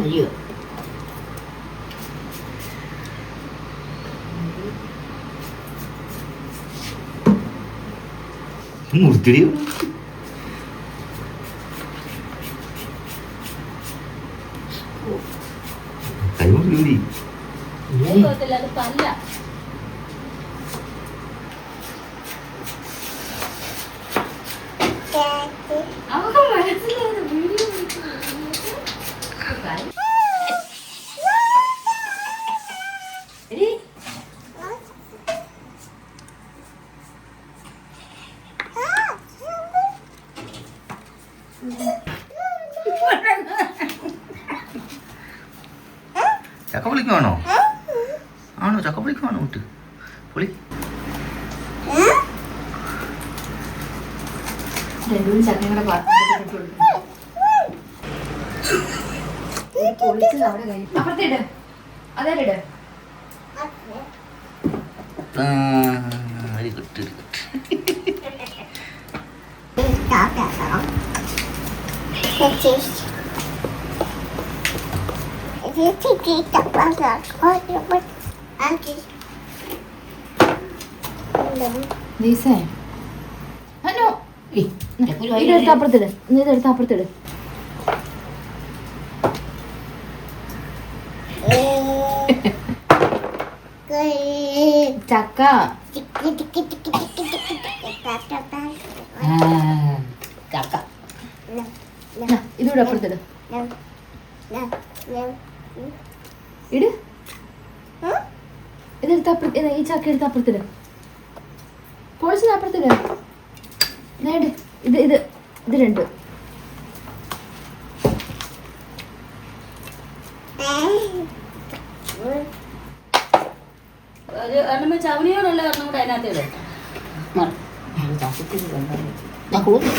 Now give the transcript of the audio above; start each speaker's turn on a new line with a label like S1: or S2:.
S1: അയ്യോ
S2: മുറിത്തിടിയോ കൈ മുറി ചക്ക പൊളിക്കുവാണോ ആണോ ചക്ക പൊളിക്കുവാണോ കുട്ടി പൊളി
S1: രണ്ടും ചക്കയും കൂടെ പാത്രത്തിൽ കൊടുക്കും പൊളിച്ചത് അവിടെ കഴിയും അപ്പുറത്തിട് അതേലിട് നീ ഇതെടുത്ത് അപ്പുറത്തിട്. ചക്ക. ചക്ക. ഇതൂടെ അപ്പുറത്തിട് ഇട്. ഇതെടുത്ത് അപ്പുറത്ത് ഈ ചക്ക എടുത്ത് അപ്പുറത്തിട്. പൊളിച്ചത് അപ്പുറത്തിട്. ഇത് ഇത് ഇത് രണ്ട്.
S3: ഒരു എണ്ണ ചവനിയോടുള്ള ഒരെണ്ണം കൂടെ അതിനകത്ത് ഇടും.
S1: ഞാൻ കൂടും